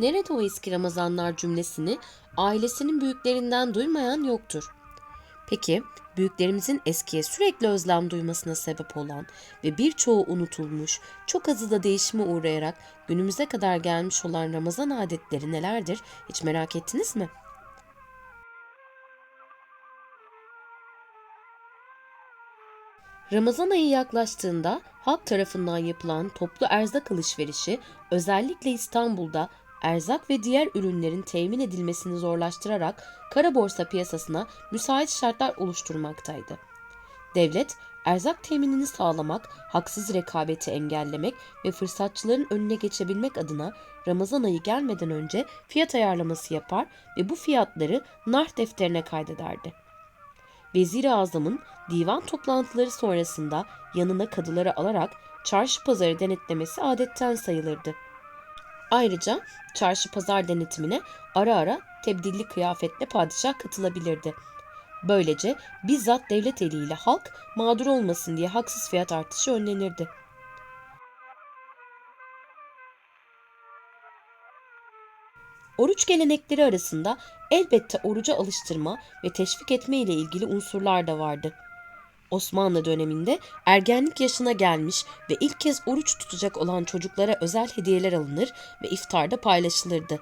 Nerede o eski Ramazanlar cümlesini ailesinin büyüklerinden duymayan yoktur. Peki büyüklerimizin eskiye sürekli özlem duymasına sebep olan ve birçoğu unutulmuş, çok azı da değişime uğrayarak günümüze kadar gelmiş olan Ramazan adetleri nelerdir hiç merak ettiniz mi? Ramazan ayı yaklaştığında halk tarafından yapılan toplu erzak alışverişi özellikle İstanbul'da erzak ve diğer ürünlerin temin edilmesini zorlaştırarak kara borsa piyasasına müsait şartlar oluşturmaktaydı. Devlet, erzak teminini sağlamak, haksız rekabeti engellemek ve fırsatçıların önüne geçebilmek adına Ramazan ayı gelmeden önce fiyat ayarlaması yapar ve bu fiyatları narh defterine kaydederdi. Vezir-i Azam'ın divan toplantıları sonrasında yanına kadıları alarak çarşı pazarı denetlemesi adetten sayılırdı. Ayrıca çarşı pazar denetimine ara ara tebdilli kıyafetle padişah katılabilirdi. Böylece bizzat devlet eliyle halk mağdur olmasın diye haksız fiyat artışı önlenirdi. Oruç gelenekleri arasında elbette oruca alıştırma ve teşvik etme ile ilgili unsurlar da vardı. Osmanlı döneminde ergenlik yaşına gelmiş ve ilk kez oruç tutacak olan çocuklara özel hediyeler alınır ve iftarda paylaşılırdı.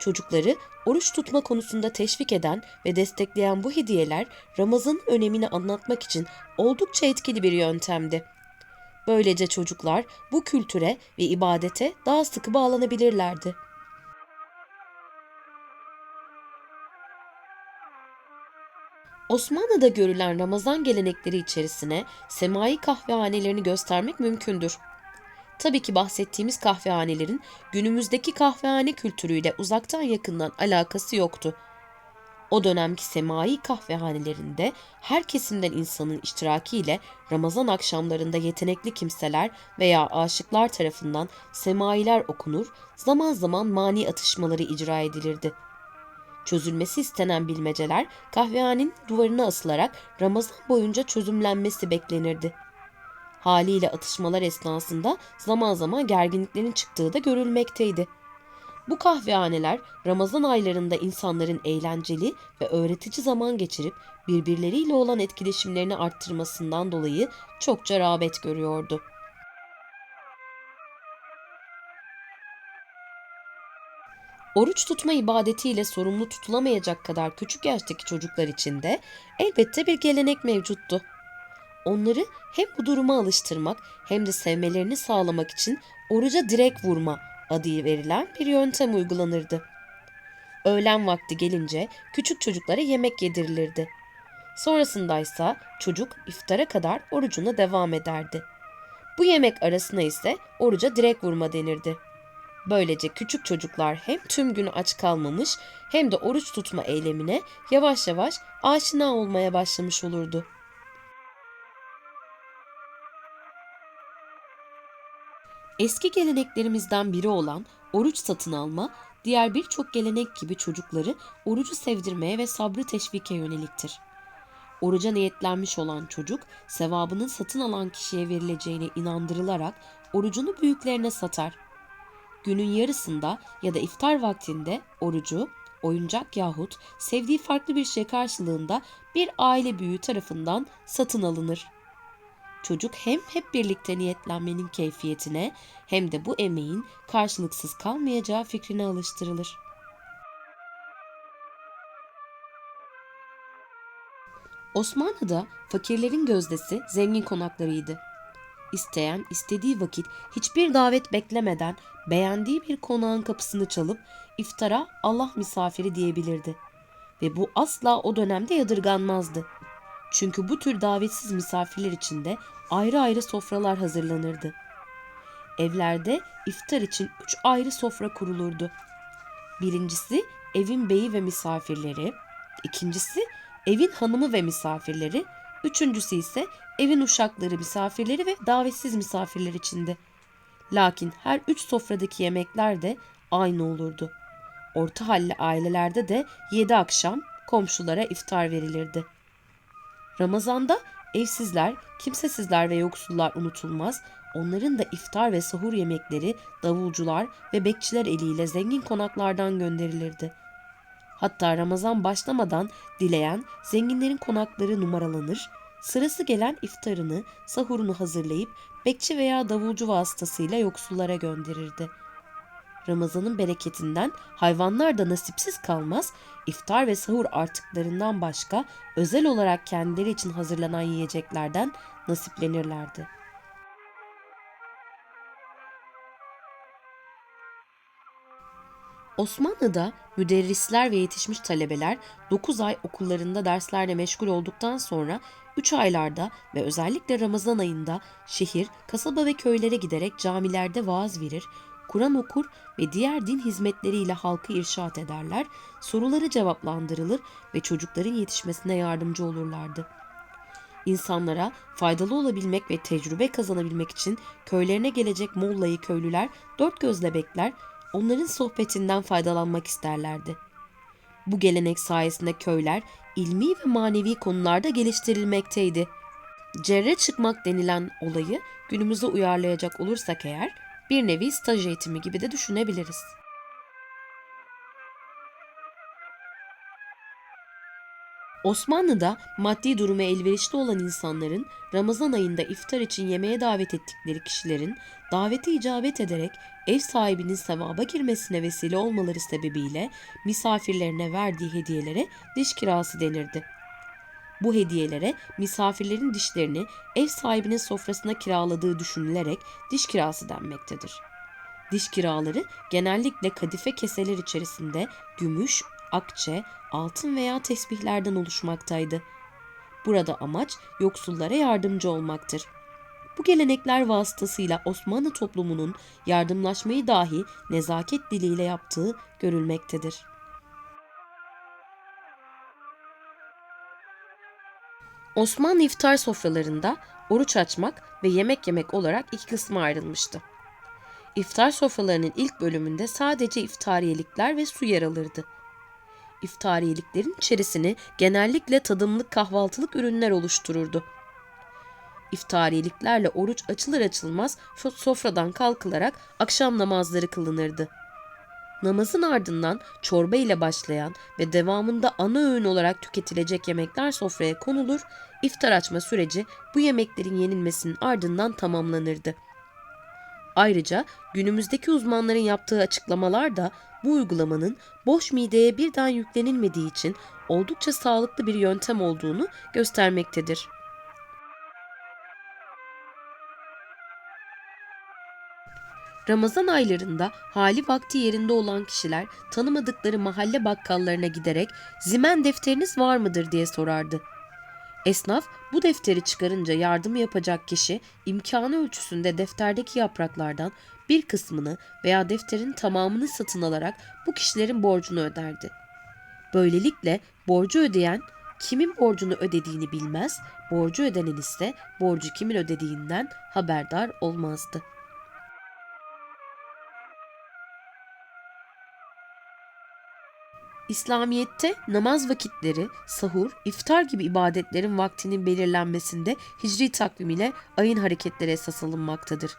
Çocukları oruç tutma konusunda teşvik eden ve destekleyen bu hediyeler Ramazan'ın önemini anlatmak için oldukça etkili bir yöntemdi. Böylece çocuklar bu kültüre ve ibadete daha sıkı bağlanabilirlerdi. Osmanlı'da görülen Ramazan gelenekleri içerisine semai kahvehanelerini göstermek mümkündür. Tabii ki bahsettiğimiz kahvehanelerin günümüzdeki kahvehane kültürüyle uzaktan yakından alakası yoktu. O dönemki semai kahvehanelerinde her kesimden insanın iştirakiyle Ramazan akşamlarında yetenekli kimseler veya aşıklar tarafından semailer okunur, zaman zaman mani atışmaları icra edilirdi. Çözülmesi istenen bilmeceler kahvehanenin duvarına asılarak Ramazan boyunca çözümlenmesi beklenirdi. Haliyle atışmalar esnasında zaman zaman gerginliklerin çıktığı da görülmekteydi. Bu kahvehaneler Ramazan aylarında insanların eğlenceli ve öğretici zaman geçirip birbirleriyle olan etkileşimlerini arttırmasından dolayı çokça rağbet görüyordu. Oruç tutma ibadetiyle sorumlu tutulamayacak kadar küçük yaştaki çocuklar için de elbette bir gelenek mevcuttu. Onları hem bu duruma alıştırmak hem de sevmelerini sağlamak için oruca direk vurma adı verilen bir yöntem uygulanırdı. Öğlen vakti gelince küçük çocuklara yemek yedirilirdi. Sonrasında ise çocuk iftara kadar orucuna devam ederdi. Bu yemek arasına ise oruca direk vurma denirdi. Böylece küçük çocuklar hem tüm gün aç kalmamış hem de oruç tutma eylemine yavaş yavaş aşina olmaya başlamış olurdu. Eski geleneklerimizden biri olan oruç satın alma, diğer birçok gelenek gibi çocukları orucu sevdirmeye ve sabrı teşvike yöneliktir. Oruca niyetlenmiş olan çocuk, sevabının satın alan kişiye verileceğine inandırılarak orucunu büyüklerine satar. Günün yarısında ya da iftar vaktinde orucu, oyuncak yahut sevdiği farklı bir şey karşılığında bir aile büyüğü tarafından satın alınır. Çocuk hem hep birlikte niyetlenmenin keyfiyetine hem de bu emeğin karşılıksız kalmayacağı fikrine alıştırılır. Osmanlı'da fakirlerin gözdesi zengin konaklarıydı. İsteyen istediği vakit hiçbir davet beklemeden beğendiği bir konağın kapısını çalıp iftara Allah misafiri diyebilirdi. Ve bu asla o dönemde yadırganmazdı. Çünkü bu tür davetsiz misafirler için de ayrı ayrı sofralar hazırlanırdı. Evlerde iftar için üç ayrı sofra kurulurdu. Birincisi evin beyi ve misafirleri, ikincisi evin hanımı ve misafirleri, üçüncüsü ise evin uşakları, misafirleri ve davetsiz misafirler içindi. Lakin her üç sofradaki yemekler de aynı olurdu. Orta halli ailelerde de yedi akşam komşulara iftar verilirdi. Ramazanda evsizler, kimsesizler ve yoksullar unutulmaz, onların da iftar ve sahur yemekleri davulcular ve bekçiler eliyle zengin konaklardan gönderilirdi. Hatta Ramazan başlamadan dileyen zenginlerin konakları numaralanır, sırası gelen iftarını, sahurunu hazırlayıp bekçi veya davulcu vasıtasıyla yoksullara gönderirdi. Ramazanın bereketinden hayvanlar da nasipsiz kalmaz, iftar ve sahur artıklarından başka özel olarak kendileri için hazırlanan yiyeceklerden nasiplenirlerdi. Osmanlı'da müderrisler ve yetişmiş talebeler 9 ay okullarında derslerle meşgul olduktan sonra 3 aylarda ve özellikle Ramazan ayında şehir, kasaba ve köylere giderek camilerde vaaz verir, Kur'an okur ve diğer din hizmetleriyle halkı irşat ederler, soruları cevaplandırılır ve çocukların yetişmesine yardımcı olurlardı. İnsanlara faydalı olabilmek ve tecrübe kazanabilmek için köylerine gelecek mollayı köylüler dört gözle bekler, onların sohbetinden faydalanmak isterlerdi. Bu gelenek sayesinde köyler ilmi ve manevi konularda geliştirilmekteydi. Cerre çıkmak denilen olayı günümüze uyarlayacak olursak eğer bir nevi staj eğitimi gibi de düşünebiliriz. Osmanlı'da maddi durumu elverişli olan insanların Ramazan ayında iftar için yemeğe davet ettikleri kişilerin davete icabet ederek ev sahibinin sevaba girmesine vesile olmaları sebebiyle misafirlerine verdiği hediyelere diş kirası denirdi. Bu hediyelere misafirlerin dişlerini ev sahibinin sofrasına kiraladığı düşünülerek diş kirası denmektedir. Diş kiraları genellikle kadife keseler içerisinde gümüş, akçe, altın veya tesbihlerden oluşmaktaydı. Burada amaç yoksullara yardımcı olmaktır. Bu gelenekler vasıtasıyla Osmanlı toplumunun yardımlaşmayı dahi nezaket diliyle yaptığı görülmektedir. Osmanlı iftar sofralarında oruç açmak ve yemek yemek olarak iki kısma ayrılmıştı. İftar sofralarının ilk bölümünde sadece iftariyelikler ve su yer alırdı. İftariyeliklerin içerisini genellikle tadımlık kahvaltılık ürünler oluştururdu. İftariyeliklerle oruç açılır açılmaz sofradan kalkılarak akşam namazları kılınırdı. Namazın ardından çorba ile başlayan ve devamında ana öğün olarak tüketilecek yemekler sofraya konulur, iftar açma süreci bu yemeklerin yenilmesinin ardından tamamlanırdı. Ayrıca günümüzdeki uzmanların yaptığı açıklamalar da bu uygulamanın boş mideye birden yüklenilmediği için oldukça sağlıklı bir yöntem olduğunu göstermektedir. Ramazan aylarında hali vakti yerinde olan kişiler tanımadıkları mahalle bakkallarına giderek zimen defteriniz var mıdır diye sorardı. Esnaf bu defteri çıkarınca yardım yapacak kişi imkanı ölçüsünde defterdeki yapraklardan bir kısmını veya defterin tamamını satın alarak bu kişilerin borcunu öderdi. Böylelikle borcu ödeyen kimin borcunu ödediğini bilmez, borcu ödenen ise borcu kimin ödediğinden haberdar olmazdı. İslamiyet'te namaz vakitleri, sahur, iftar gibi ibadetlerin vaktinin belirlenmesinde hicri takvim ile ayın hareketleri esas alınmaktadır.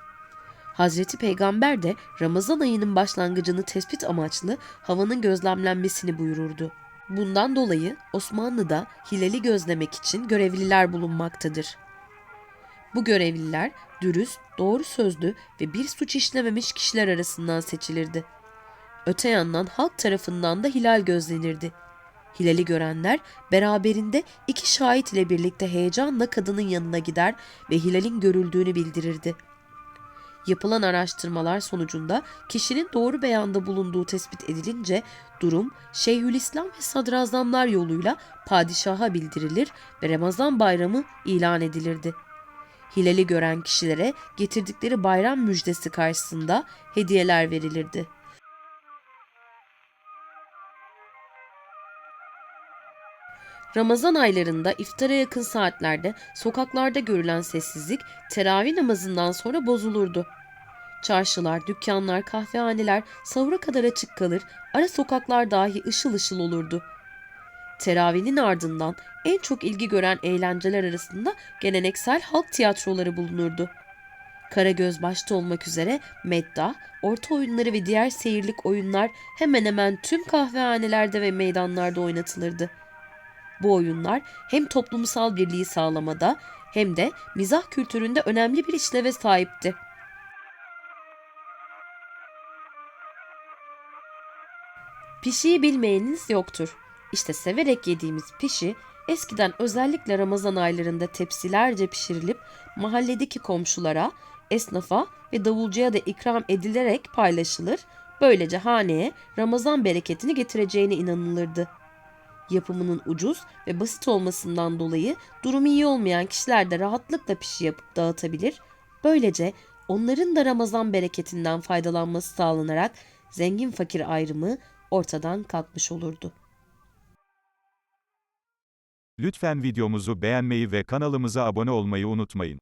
Hazreti Peygamber de Ramazan ayının başlangıcını tespit amaçlı havanın gözlemlenmesini buyururdu. Bundan dolayı Osmanlı'da hilali gözlemek için görevliler bulunmaktadır. Bu görevliler dürüst, doğru sözlü ve bir suç işlememiş kişiler arasından seçilirdi. Öte yandan halk tarafından da hilal gözlenirdi. Hilali görenler beraberinde iki şahit ile birlikte heyecanla kadının yanına gider ve hilalin görüldüğünü bildirirdi. Yapılan araştırmalar sonucunda kişinin doğru beyanda bulunduğu tespit edilince durum Şeyhülislam ve sadrazamlar yoluyla padişaha bildirilir ve Ramazan bayramı ilan edilirdi. Hilali gören kişilere getirdikleri bayram müjdesi karşısında hediyeler verilirdi. Ramazan aylarında iftara yakın saatlerde sokaklarda görülen sessizlik teravih namazından sonra bozulurdu. Çarşılar, dükkanlar, kahvehaneler sahura kadar açık kalır, ara sokaklar dahi ışıl ışıl olurdu. Teravihinin ardından en çok ilgi gören eğlenceler arasında geleneksel halk tiyatroları bulunurdu. Karagöz başta olmak üzere medda, orta oyunları ve diğer seyirlik oyunlar hemen hemen tüm kahvehanelerde ve meydanlarda oynatılırdı. Bu oyunlar hem toplumsal birliği sağlamada hem de mizah kültüründe önemli bir işleve sahipti. Pişiyi bilmeyeniniz yoktur. İşte severek yediğimiz pişi eskiden özellikle Ramazan aylarında tepsilerce pişirilip mahalledeki komşulara, esnafa ve davulcuya da ikram edilerek paylaşılır. Böylece haneye Ramazan bereketini getireceğine inanılırdı. Yapımının ucuz ve basit olmasından dolayı durumu iyi olmayan kişiler de rahatlıkla pişi yapıp dağıtabilir. Böylece onların da Ramazan bereketinden faydalanması sağlanarak zengin fakir ayrımı ortadan kalkmış olurdu. Lütfen videomuzu beğenmeyi ve kanalımıza abone olmayı unutmayın.